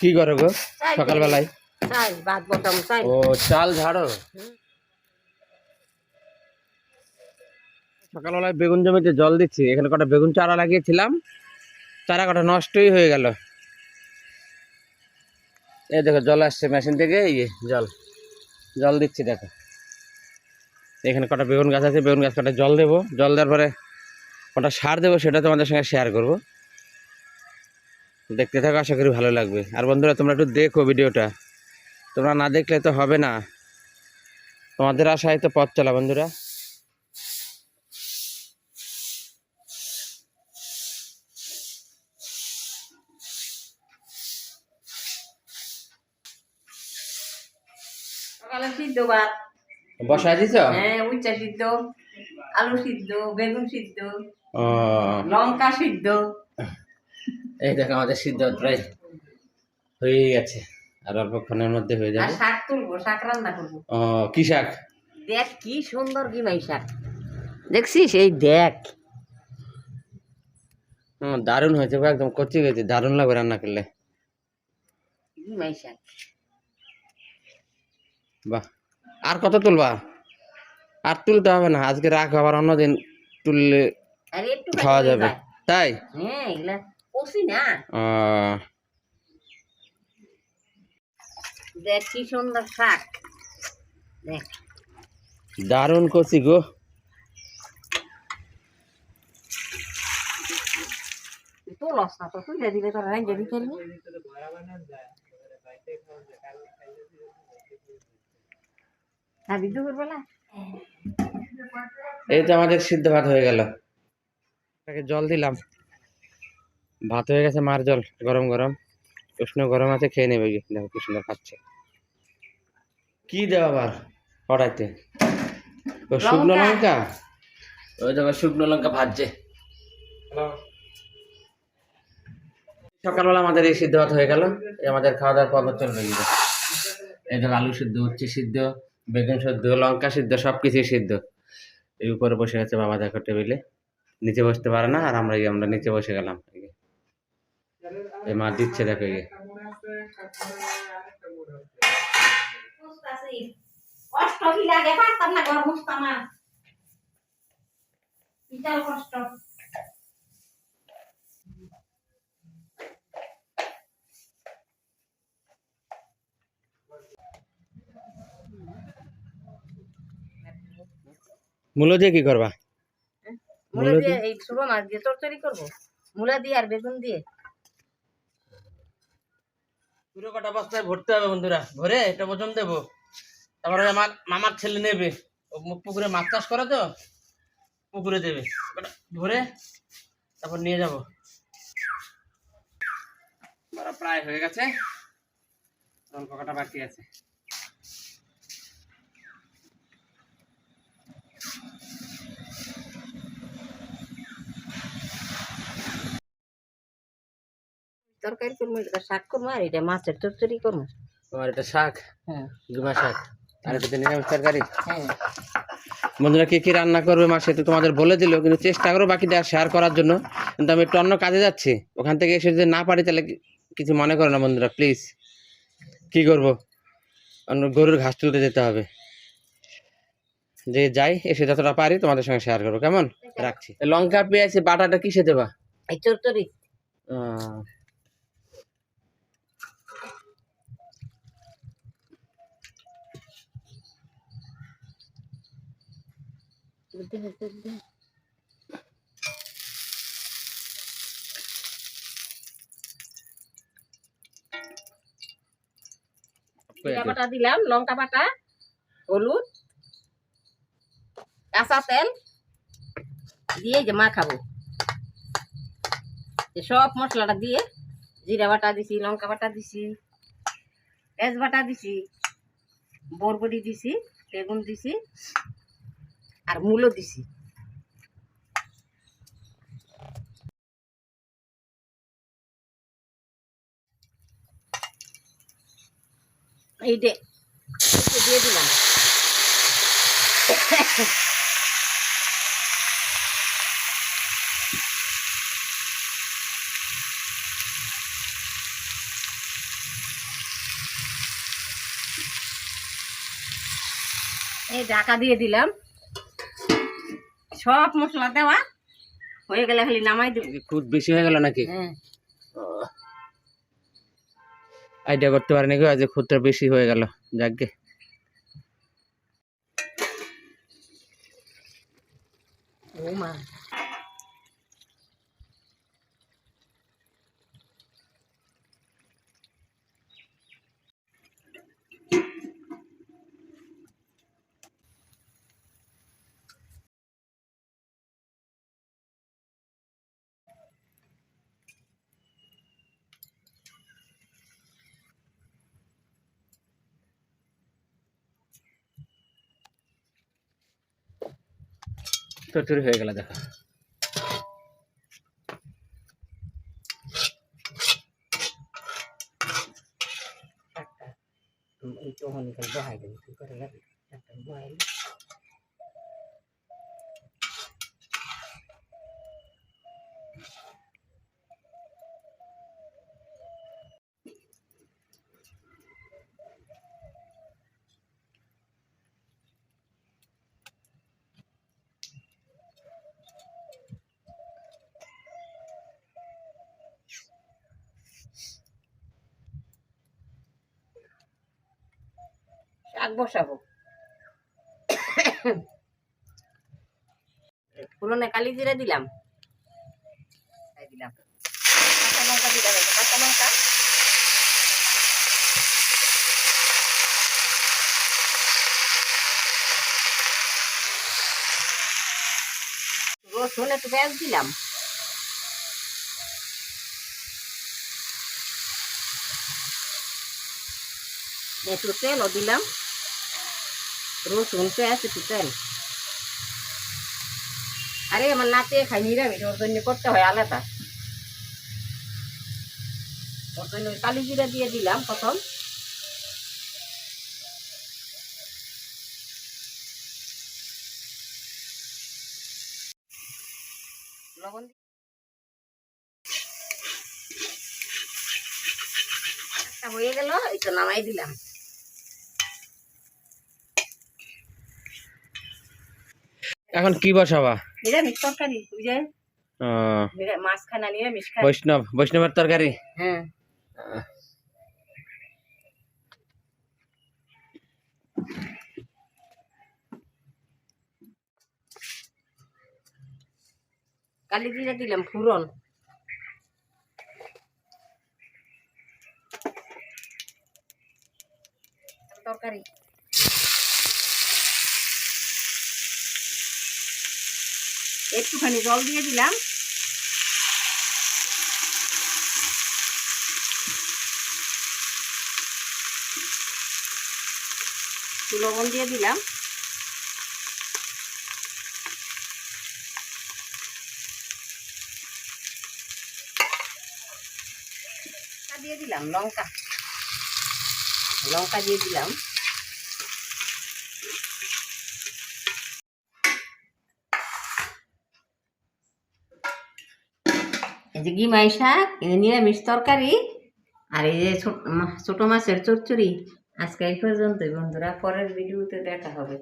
কি করো গো? সকালবেলায়? ও চাল ঝাড়ো? সকালবেলায় বেগুন জমিতে জল দিচ্ছি। এখানে কটা বেগুন চারা লাগিয়েছিলাম। চারা কটা নষ্টই হয়ে গেল। এই দেখো জল আসছে মেশিন থেকে ইয়ে জল। জল দিচ্ছি দেখো। এখানে কটা বেগুন গাছ আছে বেগুন গাছ কটা জল দেবো। জল দেওয়ার পরে কটা সার দেবো সেটা তোমাদের সঙ্গে শেয়ার করব। দেখতে থাকো আশা করি ভালো লাগবে। আর বন্ধুরা তোমরা একটু দেখো ভিডিওটা। তোমরা না দেখলে তো হবে না। তোমাদের আশায় তো পথ চলা বন্ধুরা। সকালে সিদ্ধ ভাত। বসা দিছ? হ্যাঁ উচ্চা সিদ্ধ আলু সিদ্ধ বেগুন সিদ্ধ ও। লঙ্কা সিদ্ধ। এই দেখো আমাদের সিদ্ধ প্রায় হয়ে গেছে। আর অল্পক্ষণের মধ্যে হয়ে যাবে। শাক তুলবো শাক রান্না করব। ও কি শাক? দেখ কি সুন্দর গিমাই শাক। দেখছিস? এই দেখ। দারুণ হয়েছে একদম কচি গেছে দারুণ লাগবে রান্না করলে। গিমাই শাক? বাহ। আর কত তুলবা? আর তুলতে হবে না আজকে রাখ আবার অন্যদিন তুললে আর খাওয়া যাবে। তাই? হ্যাঁ এগুলা কষি না? ও, দেখ কি সুন্দর শাক দেখ। দারুণ কচি গো। তো লস না তো তুই দিলে এই তো আমাদের সিদ্ধ ভাত হয়ে গেল। তাকে জল দিলাম। ভাত হয়ে গেছে মার জল গরম গরম। উষ্ণ গরম আছে খেয়ে নেবে গিয়ে। দেখো কি সুন্দর খাচ্ছে। কি দেব আবার? কড়াইতে। শুকনো লঙ্কা। ওই দেখো শুকনো লঙ্কা ভাজছে। সকালবেলা আমাদের এই সিদ্ধ ভাত হয়ে গেল। এই আমাদের খাওয়া দাওয়ার পর্ব চলবে গিয়ে এই দেখো আলু সিদ্ধ উচ্ছে সিদ্ধ বেগুন সিদ্ধ লঙ্কা সিদ্ধ সব কিছুই সিদ্ধ। এই উপরে বসে আছে বাবা দেখো টেবিলে। নিচে বসতে পারে না আর আমরা আমরা নিচে বসে গেলাম। এই। মা দিচ্ছে দেখো এই মূলো দিয়ে কি করবা? মূলা মূলা দিয়ে এই শুভ মাছ দিয়ে তরকারি করব। মূলা দিয়ে আর বেগুন দিয়ে। পুরো কটা বস্তায় ভরতে হবে বন্ধুরা। ভরে এটা ওজন দেবো। তারপরে আমার মামার ছেলে নেবে। পুকুরে মাছ চাষ করে তো, পুকুরে দেবে। ভরে তারপর নিয়ে যাব। প্রায় হয়ে গেছে। কটা বাকি আছে। তরকারি করব এটা শাক করব আর এটা মাছের তরকারি করব। তোমার এটা শাক? হ্যাঁ। গুমা শাক। আর এটা নিরামিষ তরকারি? হ্যাঁ। বন্ধুরা কি কি রান্না করবে মা সেটা তোমাদের বলে দিল কিন্তু চেষ্টা করো বাকি দেওয়ার শেয়ার করার জন্য। কিন্তু আমি একটু অন্য কাজে যাচ্ছি। ওখান থেকে এসে যদি না পারি তাহলে কিছু মনে করো না বন্ধুরা প্লিজ কি করব? অন্য গরুর ঘাস তুলতে যেতে হবে। যে যাই এসে যতটা পারি তোমাদের সঙ্গে শেয়ার করব। কেমন? রাখছি। লঙ্কা পেঁয়াজ বাটাটা কিসে দেবা? এই চরচরি জিরা দিলাম, লঙ্কা বাটা হলুদ, কাঁচা তেল, দিয়ে যে মাখাবো। এই সব মশলাটা দিয়ে জিরা বাটা দিছি, লঙ্কা বাটা দিছি পেঁয়াজ বাটা দিছি, বরবটি দিছি, বেগুন দিছি আর মূলও দিছি। এই দে দিয়ে দিলাম। এই ঢাকা দিয়ে দিলাম। সব মশলা দেওয়া হয়ে গেলে খালি নামাই দেব। খুব বেশি হয়ে গেল নাকি? হ্যাঁ। আইডিয়া করতে পারেনি কেউ আজ খুদটা বেশি হয়ে গেল। যাকগে। ও মা। চটচড়ি হয়ে গেল দেখো। এই তো হন খালি বহাই দেব কি করে শাক বসাবো। পুরনে কালি জিরা দিলাম। দিলাম। রসুন একটু পেঁয়াজ দিলাম। একটু তেলও দিলাম। রসুন পেঁয়াজ একটু আরে আমার নাতে খাই নিরামিষ ওর জন্য করতে হয় আলাদা ওর জন্য কালি জিরা দিয়ে দিলাম প্রথম লবণ হয়ে গেল এই তো নামাই দিলাম এখন কি বসাবা? নিরামিষ তরকারি নিরামিষ খাই। বৈষ্ণব বৈষ্ণবের তরকারি? হ্যাঁ। কালি জিরা দিলাম ফুরন তরকারি। একটুখানি জল দিয়ে দিলাম। লবণ দিয়ে দিলাম। দিয়ে দিলাম লঙ্কা। লঙ্কা দিয়ে দিলাম। যে গিমাই শাক নিরামিষ তরকারি, আর এই যে ছোট মাছের চচ্চড়ি। আজকে এই পর্যন্তই বন্ধুরা, পরের ভিডিওতে দেখা হবে।